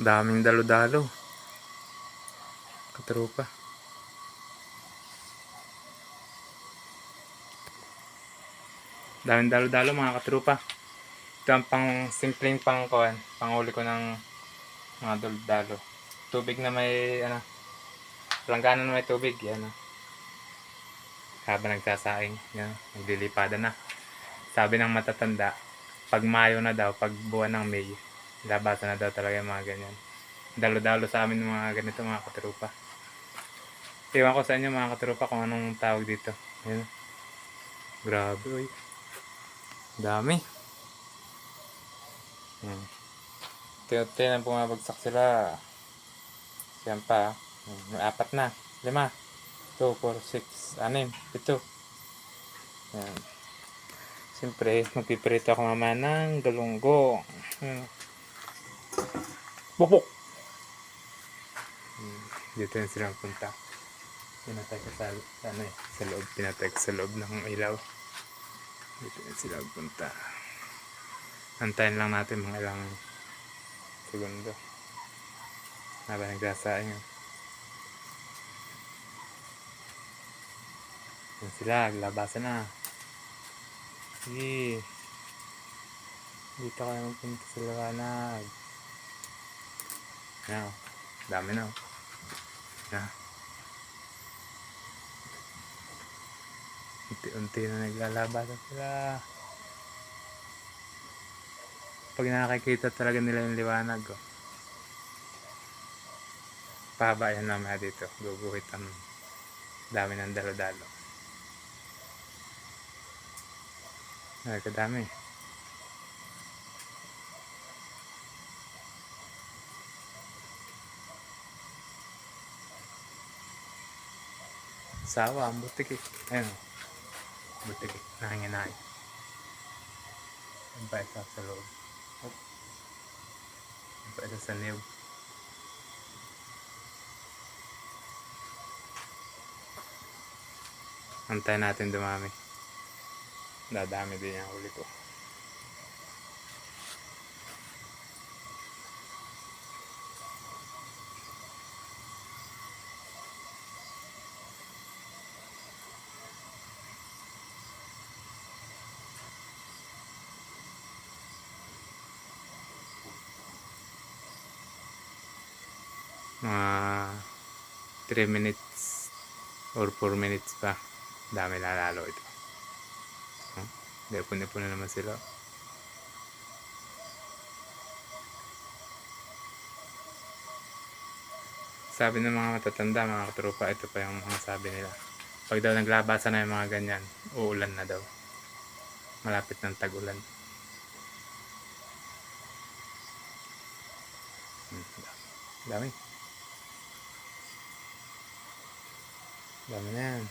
Daming dalo-dalo. Katrupa. Daming dalo-dalo mga katrupa. Ito ang pang simpleng pangkuhan. Panghuli ko ng mga dalo-dalo. Tubig na may ano. Langganan na may tubig. Yan. ah. Habang nagsasaing. Yan. Naglilipada na. Sabi ng matatanda, pag Mayo na daw, pag buwan ng May, labasan na daw talaga yung mga ganyan. Dalo-dalo sa amin yung mga ganito mga katrupa. Iwan ko sa inyo mga katrupa kung anong tawag dito. Yan. Grabe, uy. Dami. Hmm. Tingnan pumabagsak sila. Yan pa. Hmm, May apat na. Lima. 2, 4, 6, 6, 7. Yan. Siyempre, magpiprito ako mamaya ng galunggong. Hmm. Bukbuk! Hmm. Dito na sila punta. Pinatay ko sa, ano eh, sa loob. Pinatay ko sa loob ng ilaw. Dito na sila punta. Antayin lang natin mga ilang segundo. Habang nagsasaing. yun. Yan sila, labasan na. Sige. Dito kayo magpunta sa liwanag. Yan o. Dami na o. Yan. Unti-unti na naglalabasan sila. Pag nakakikita talaga nila yung liwanag o. Pahaba yan mamaya dito. Guguhit ang dami ng dalo-dalo. Ay, kadami. Sawa, ang butik eh. Ayun o. Butik eh. Nanginay. Ang isa sa loob. Oh. Ang isa sa niyog. Antayin natin dumami. Dadami din yung huli ko. Mga 3 minutes or 4 minutes pa. Dami na lalo ito. Ipon-ipon na naman sila. Sabi ng mga matatanda, mga katropa, ito pa yung mga sabi nila. Pag daw naglabasan na yung mga ganyan, uulan na daw. Malapit ng tag-ulan. Hmm, Dami. Dami na yan.